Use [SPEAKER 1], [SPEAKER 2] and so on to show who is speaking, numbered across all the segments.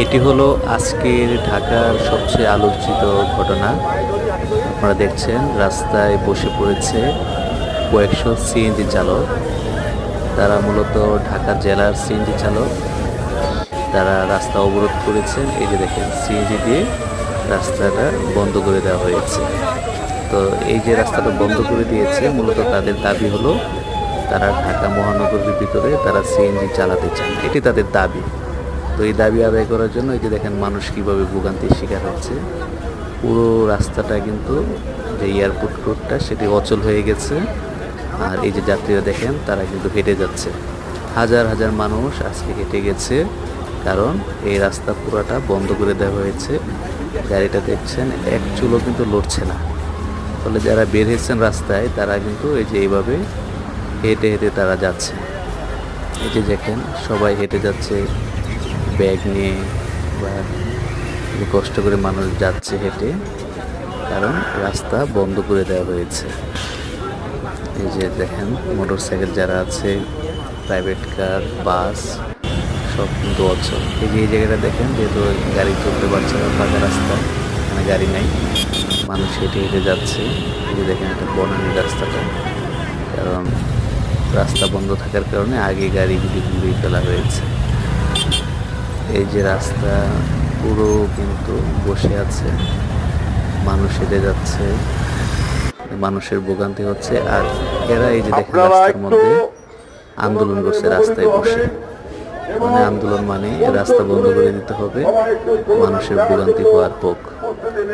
[SPEAKER 1] এটি হলো আজকের ঢাকার সবচেয়ে আলোচিত ঘটনা। আপনারা দেখছেন, রাস্তায় বসে পড়েছে কয়েকশো সিএনজি চালক। তারা মূলত ঢাকা জেলার সিএনজি চালক। তারা রাস্তা অবরোধ করেছেন। এই যে দেখেন, সিএনজি দিয়ে রাস্তাটা বন্ধ করে দেওয়া হয়েছে। তো এই যে রাস্তাটা বন্ধ করে দিয়েছে, মূলত তাদের দাবি হলো, তারা ঢাকা মহানগরীর ভিতরে তারা সিএনজি চালাতে চান এটি তাদের দাবি। তো এই দাবি আদায় করার জন্য এই যে দেখেন মানুষ কীভাবে ভোগান্তির শিকার হচ্ছে। পুরো রাস্তাটা কিন্তু যে এয়ারপোর্ট রোডটা সেটি অচল হয়ে গেছে। আর এই যে যাত্রীরা দেখেন, তারা কিন্তু হেঁটে যাচ্ছে। হাজার হাজার মানুষ আজকে হেঁটে গেছে, কারণ এই রাস্তা পুরাটা বন্ধ করে দেওয়া হয়েছে। গাড়িটা দেখছেন, এক চুলও কিন্তু লড়ছে না। ফলে যারা বের হয়েছেন রাস্তায়, তারা কিন্তু এই যে এইভাবে হেঁটে হেঁটে তারা যাচ্ছে। এই যে দেখেন, সবাই হেঁটে যাচ্ছে। ব্যাগ নিয়ে বা কষ্ট করে মানুষ যাচ্ছে হেঁটে, কারণ রাস্তা বন্ধ করে দেওয়া হয়েছে। এই যে দেখেন মোটর সাইকেল যারা আছে প্রাইভেট কার বাস সব কিন্তু অচল। এই যে এই জায়গাটা দেখেন, যেহেতু গাড়ি চলতে পারছে না, ফাঁকা রাস্তা, এখানে গাড়ি নাই, মানুষ হেঁটে হেঁটে যাচ্ছে। এই যে দেখেন একটা বনানি রাস্তাটা। কারণ রাস্তা বন্ধ থাকার কারণে আগে গাড়িগুলি ঘুরিয়ে ফেলা হয়েছে। এই যে রাস্তা পুরো কিন্তু বসে আছে মানুষ হেঁটে যাচ্ছে মানুষের ভোগান্তি হচ্ছে আর এরা এই যে দেখেন রাস্তার মধ্যে আন্দোলন করছে রাস্তায় বসে। মানে আন্দোলন মানে রাস্তা বন্ধ করে দিতে হবে মানুষের ভোগান্তি হওয়ার পক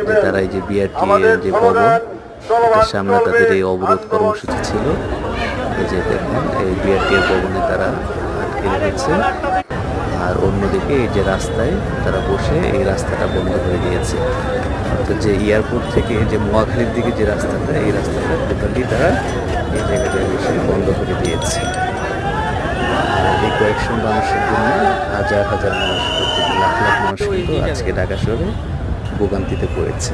[SPEAKER 1] যে তারা এই যে বিআরটি এর যে এটার সামনে তাদের এই অবরোধ কর্মসূচি ছিল। এই যে দেখেন এই বিআরটি এর ভবনে তারা আটকে রেখেছে। আর অন্যদিকে এই যে রাস্তায় তারা বসে এই রাস্তাটা বন্ধ করে দিয়েছে। অর্থাৎ যে এয়ারপোর্ট থেকে যে মোয়াখালীর দিকে যে রাস্তাটা, এই রাস্তাটা টোটালি তারা এই জায়গাটায় বসে বন্ধ করে দিয়েছে। এই কয়েকশো মানুষের জন্য হাজার হাজার মানুষ লাখ লাখ মানুষ কিন্তু আজকে ঢাকা শহরে ভোগান্তিতে পড়েছে।